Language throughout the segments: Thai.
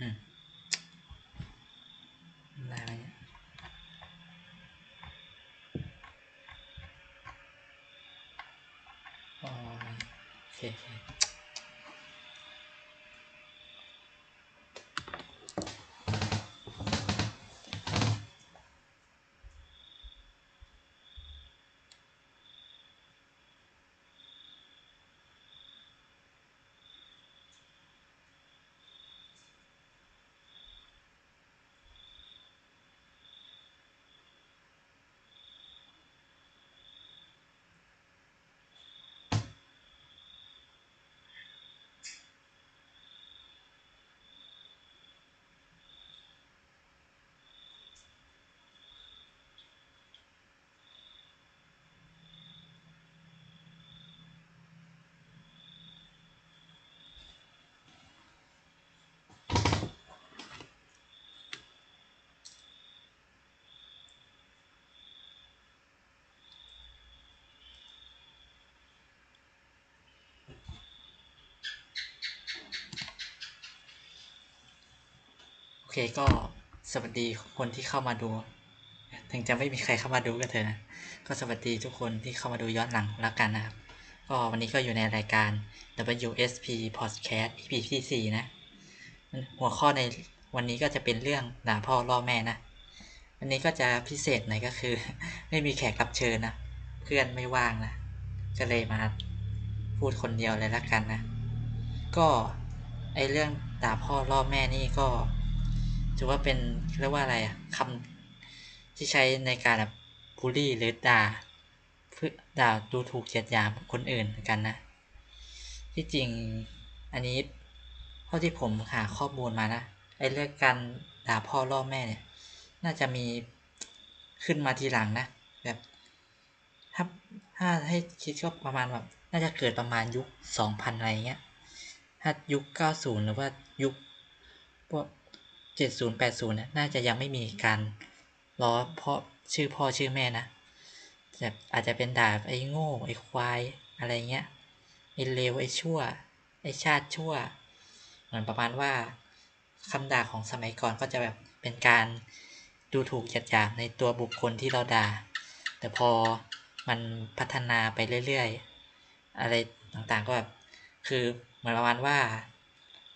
làm này rồi เคก็สวัสดีคนที่เข้ามาดู ถึงจะไม่มีใครเข้ามาดูก็เถอะนะ ก็สวัสดีทุกคนที่เข้ามาดูย้อนหลังแล้วกันนะครับ ก็วันนี้ก็อยู่ในรายการ WSP Podcast EP ที่4นะ หัวข้อในวันนี้ก็จะเป็นเรื่องด่าพ่อล่อแม่นะ วันนี้ก็จะพิเศษหน่อยก็คือ ไม่มีแขกรับเชิญนะ เพื่อนไม่ว่างนะ ก็เลยมาพูดคนเดียวเลยละกันนะ ก็ไอเรื่องด่าพ่อล่อแม่นี่ก็ ถือว่าเป็นเรียกว่าอะไรอะคำที่ใช้ในการแบบบูลลี่หรือด่าเพื่อด่าดูถูกเกียดหยามคนอื่นเหมือนกันนะ ที่จริงอันนี้เท่าที่ผมหาข้อมูลมานะไอเรื่องการด่าพ่อล่อแม่เนี่ย น่าจะมีขึ้นมาทีหลังนะ แบบ ถ้าถ้าให้คิดก็ประมาณแบบน่าจะเกิดประมาณยุคสองพันอะไรเงี้ย ถ้ายุคเก้าศูนย์หรือว่ายุคพวก เจ็ดศูนย์แปดศูนย์น่าจะยังไม่มีการล้อพ่อชื่อพ่อชื่อแม่นะแบบอาจจะเป็นด่าไอ้โง่ไอ้ควายอะไรเงี้ยไอ้เลวไอ้ชั่ว ไอ้ชาติชั่ว เหมือนประมาณว่าคำด่าของสมัยก่อนก็จะแบบเป็นการดูถูกหยียดหยามในตัวบุคคลที่เราด่า แต่พอมันพัฒนาไปเรื่อยๆ อะไรต่างๆก็แบบคือเหมือนประมาณว่า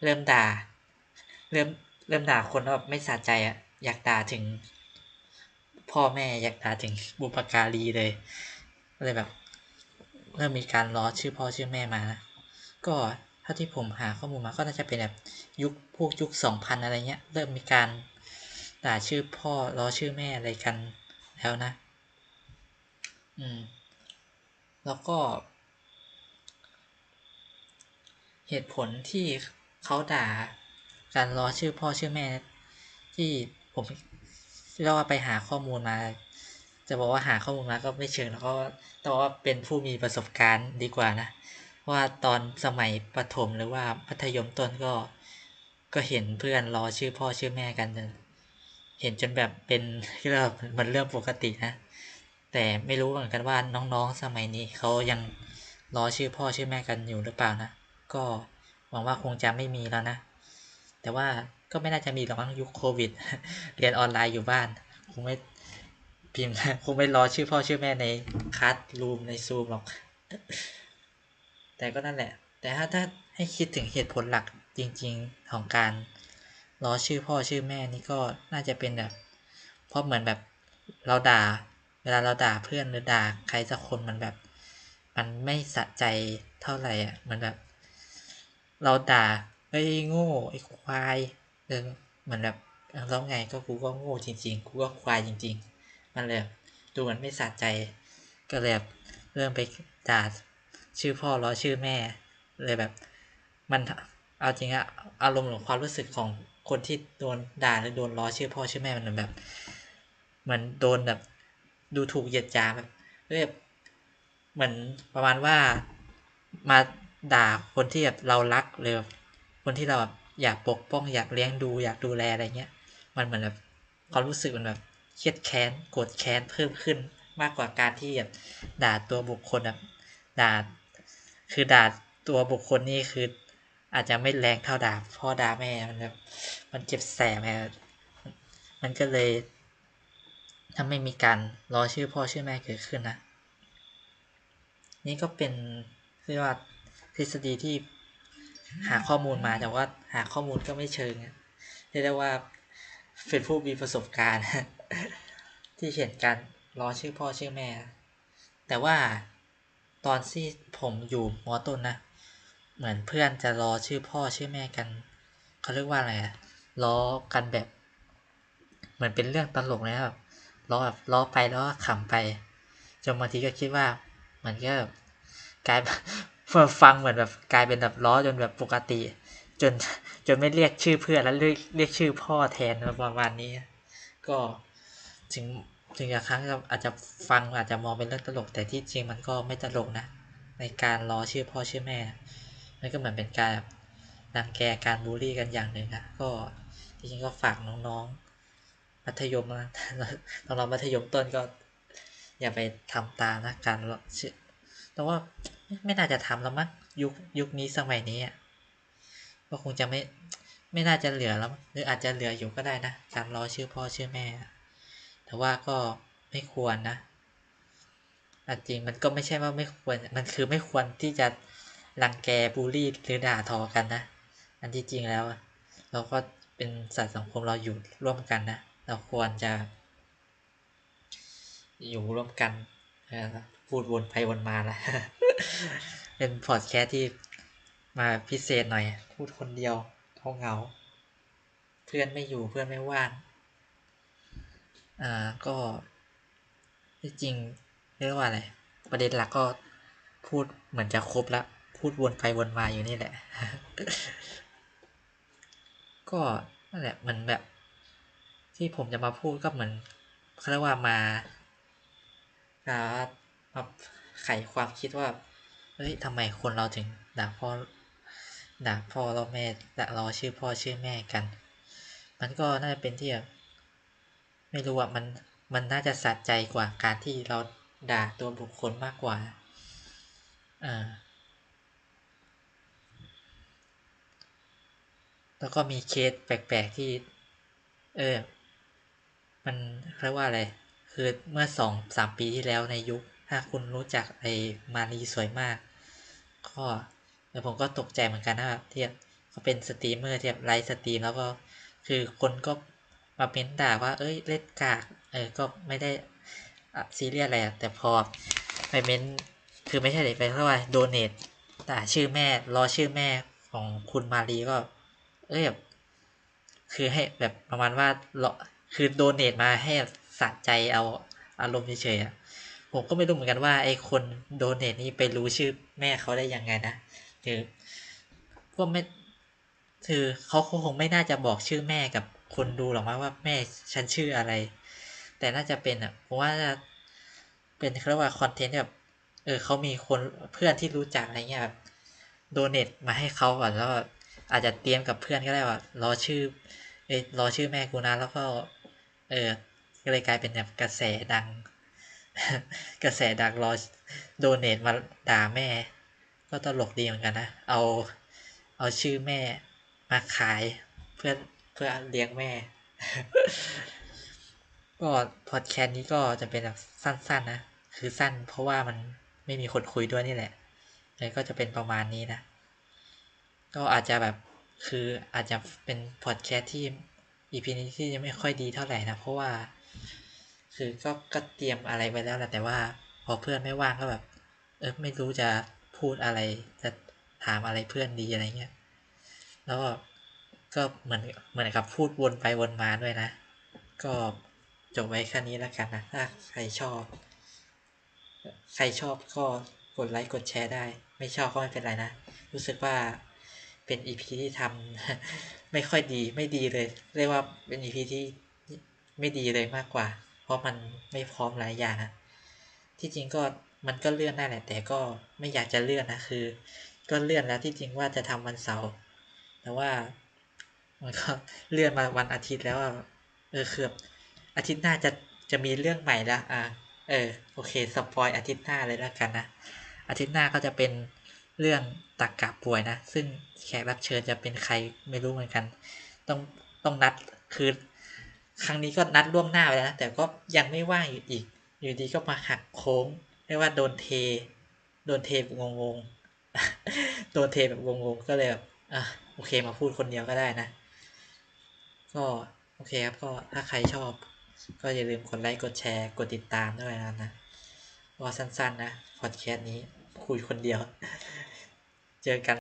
เริ่มด่า เริ่ม เริ่มด่าคนแล้วแบบไม่สะใจอะอยากด่าถึง พ่อแม่อยากด่าถึงบุปการีเลยก็เลยแบบ เริ่มมีการล้อชื่อพ่อชื่อแม่มานะก็เท่าที่ผมหาข้อมูลมาก็น่าจะเป็นแบบยุคพวกยุคสองพันอะไรเงี้ย เริ่มมีการด่าชื่อพ่อล้อชื่อแม่อะไรกันแล้วนะ อืม แล้วก็ เหตุผลที่เขาด่า การล้อชื่อพ่อชื่อแม่ ที่ผมเรียกว่าไปหาข้อมูลมา จะบอกว่าหาข้อมูลมาก็ไม่เชิงแล้วก็แต่ว่าเป็นผู้มีประสบการณ์ดีกว่านะว่าตอนสมัยประถมหรือว่ามัธยมต้นก็ ก็เห็นเพื่อนล้อชื่อพ่อชื่อแม่กัน เห็นจนแบบเป็นที่เรามันเรื่องปกตินะแต่ไม่รู้เหมือนกันว่าน้องๆสมัยนี้เขายังล้อชื่อพ่อชื่อแม่กันอยู่หรือเปล่านะ ก็หวังว่าคงจะไม่มีแล้วนะ แต่ว่าก็ไม่น่าจะมีหรอกมั้งยุคโควิด เรียนออนไลน์อยู่บ้าน คงไม่พิมพ์คงไม่ล้อชื่อพ่อชื่อแม่ในคัสรูมในซูมหรอก แต่ก็นั่นแหละ แต่ถ้าถ้าให้คิดถึงเหตุผลหลักจริง ๆของการล้อชื่อพ่อชื่อแม่นี่ก็น่าจะเป็นแบบ เพราะเหมือนแบบเราด่า เวลาเราด่าเพื่อนหรือด่าใครสักคนมันแบบ มันไม่สะใจเท่าไหร่อะ มันแบบ เราด่า ไอ้โง่ไอ้ควายเออเหมือนแบบแล้วไงก็กูก็โง่จริง ๆ กูก็ควายจริง ๆ มันเลยดูมันไม่สะใจ ก็เลยแบบเริ่มไปด่าชื่อพ่อล้อชื่อแม่ เลยแบบ มันเอาจริงอะอารมณ์หรือความรู้สึกของคนที่โดนด่าหรือโดนล้อชื่อพ่อชื่อแม่มันแบบเหมือนโดนแบบ ดูถูกเหยียดหยามแบบเรียบเหมือนประมาณว่ามาด่าคนที่แบบเรารักเลยแบบ คนที่เราแบบอยากปกป้องอยากเลี้ยงดู อยากดูแลอะไรเงี้ย มันเหมือนแบบความรู้สึกมันแบบเครียดแค้นโกรธแค้นเพิ่มขึ้นมากกว่าการที่แบบด่าตัวบุคคลแบบด่าคือด่าตัวบุคคลนี่คืออาจจะไม่แรงเท่าด่าพ่อด่าแม่มันแบบมันเจ็บแสบไงมันก็เลยถ้าไม่มีการรอชื่อพ่อชื่อแม่เกิดขึ้นนะ นี่ก็เป็นเรียกว่าทฤษฎีที่ หาข้อมูลมาแต่ว่าหาข้อมูลก็ไม่เชิงเรียกได้ว่าเป็นผู้มีประสบการณ์ ที่เห็นการล้อชื่อพ่อชื่อแม่ แต่ว่าตอนที่ผมอยู่มอต้นนะ เหมือนเพื่อนจะรอชื่อพ่อชื่อแม่กันเขาเรียกว่าอะไรอะล้อกันแบบ เหมือนเป็นเรื่องตลกนะแบบล้อแบบล้อไปแล้วขำไปจนบางทีก็คิดว่าเหมือนก็กลาย ฟังเหมือนแบบกลายเป็นแบบล้อจนแบบปกติ จนจนไม่เรียกชื่อเพื่อนแล้วเรียกเรียกชื่อพ่อแทนประมาณนี้ ก็ถึงถึงอย่างครั้งอาจจะฟังอาจจะมองเป็นเรื่องตลก แต่ที่จริงมันก็ไม่ตลกนะ ในการล้อชื่อพ่อชื่อแม่มันก็เหมือนเป็นการรังแกการบูลลี่กันอย่างหนึ่งนะก็จริงๆก็ฝากน้องๆ มัธยมนะน้องๆมัธยมต้นก็ อย่าไปทำตามนะการชื่อ แต่ว่าไม่น่าจะทำแล้วมั้งยุคยุคนี้สมัยนี้ก็คงจะไม่ไม่น่าจะเหลือแล้ว หรืออาจจะเหลืออยู่ก็ได้นะการล้อชื่อพ่อชื่อแม่ แต่ว่าก็ไม่ควรนะจริงมันก็ไม่ใช่ว่าไม่ควร มันคือไม่ควรที่จะรังแกบูลลี่หรือด่าทอกันนะ อันที่จริงแล้ว เราก็เป็นสัตว์สังคมเราอยู่ร่วมกันนะ เราควรจะ อยู่ร่วมกัน พูดวนไปวนมาละเป็นพอดแคสที่มาพิเศษหน่อย พูดคนเดียวเขาเหงา เพื่อนไม่อยู่เพื่อนไม่ว่าง อ่าก็ที่จริงเรียกว่าอะไร ประเด็นหลักก็พูดเหมือนจะครบแล้วพูดวนไปวนมาอยู่นี่แหละ ก็นั่นแหละมันแบบ ที่ผมจะมาพูดก็เหมือนเขาเรียกว่ามาครับ มาไขความคิดว่า เฮ้ยทำไมคนเราถึงด่าพ่อด่าพ่อเราแม่ด่าเราชื่อพ่อชื่อแม่กัน มันก็น่าจะเป็นที่แบบไม่รู้ว่ามันมันน่าจะสะใจกว่าการที่เราด่าตัวบุคคลมากกว่าอ่าแล้วก็มีเคสแปลกๆที่ เออ มันเรียกว่าอะไร คือเมื่อสองสามปีที่แล้วในยุค ถ้าคุณรู้จักไอ้มารีสวยมาก ก็แล้วผมก็ตกใจเหมือนกันนะครับที่เขาเป็นสตรีมเมอร์ที่ไลฟ์สตรีมแล้วก็คือคนก็มาเม้นด่าว่า เอ้ยเล่นกากเออก็ไม่ได้ซีเรียสอะไรแต่พอไปเม้นคือไม่ใช่เลยไปเท่าไหร่โดเนทด่าชื่อแม่รอชื่อแม่ของคุณมารีก็ เอ้ยแบบคือให้แบบประมาณว่าคือโดเนทมาให้สะใจเอาอารมณ์เฉยๆ ผมก็ไม่รู้เหมือนกันว่าไอ้คนโดเนทนี่ไปรู้ชื่อแม่เขาได้ยังไงนะคือก็ไม่คือเขาคงไม่น่าจะบอกชื่อแม่กับคนดูหรอกมั้ว่าแม่ฉันชื่ออะไร แต่น่าจะเป็นอะเพราะว่าเป็นเรียกว่าคอนเทนต์แบบเออเขามีคนเพื่อนที่รู้จักอะไรเงี้ยแบบโดเนทมาให้เขาก่อนแล้วอาจจะเตรียมกับเพื่อนก็ได้ว่ารอชื่อเออรอชื่อแม่กูนะแล้วก็เออก็เลยกลายเป็นแบบกระแสดัง กระแสดังรอโดเนทมาด่าแม่ ก็ตลกดีเหมือนกันนะ เอา เอาชื่อแม่มาขายเพื่อเพื่อเลี้ยงแม่ ก็พอดแคสต์นี้ก็จะเป็นแบบสั้นๆนะ คือสั้นเพราะว่ามันไม่มีคนคุยด้วยนี่แหละเลยก็จะเป็นประมาณนี้นะ ก็อาจจะแบบคืออาจจะเป็นพอดแคสต์ที่ EP นี้ที่จะไม่ค่อยดีเท่าไหร่นะ เพราะว่า คือก็ก็เตรียมอะไรไว้แล้วแหละแต่ว่า พอเพื่อนไม่ว่างก็แบบ เออไม่รู้จะพูดอะไร จะถามอะไรเพื่อนดีอะไรเงี้ย แล้วก็ก็เหมือนเหมือนกับพูดวนไปวนมาด้วยนะ ก็จบไว้แค่นี้แล้วกันนะถ้าใครชอบ ใครชอบก็กดไลค์กดแชร์ได้ ไม่ชอบก็ไม่เป็นไรนะ รู้สึกว่าเป็นอีพีที่ทำไม่ค่อยดีไม่ดีเลย เรียกว่าเป็นอีพีที่ไม่ดีเลยมากกว่า ราะมันไม่พร้อมหลายอย่างที่จริงก็มันก็เลื่อนได้แหละแต่ก็ไม่อยากจะเลื่อนนะคือ ก็เลื่อนแล้วที่จริงว่าจะทำวันเสาร์แต่ว่ามันก็เลื่อนมาวันอาทิตย์แล้วเออคืออาทิตย์หน้าจะจะมีเรื่องใหม่ละอ่าเออโอเคสปอยอาทิตย์หน้าเลยแล้วกันนะอาทิตย์หน้าก็จะเป็นเรื่องตักกะป่วยนะ ซึ่งแขกรับเชิญจะเป็นใครไม่รู้เหมือนกัน ต้องต้องนัดคือ ครั้งนี้ก็นัดล่วงหน้าไปแล้วนะแต่ก็ยังไม่ว่างอยู่อีก อยู่ดีก็มาหักโค้งเรียกว่าโดนเท โดนเทแบบงงงโดนเทแบบงงๆก็เลยแบบอะโอเคมาพูดคนเดียวก็ได้นะ ก็โอเคครับก็ถ้าใครชอบ ก็อย่าลืมกดไลค์กดแชร์กดติดตามด้วยนะนะว่าสั้นๆนะพอดแคสต์นี้คุยคนเดียว เจอกัน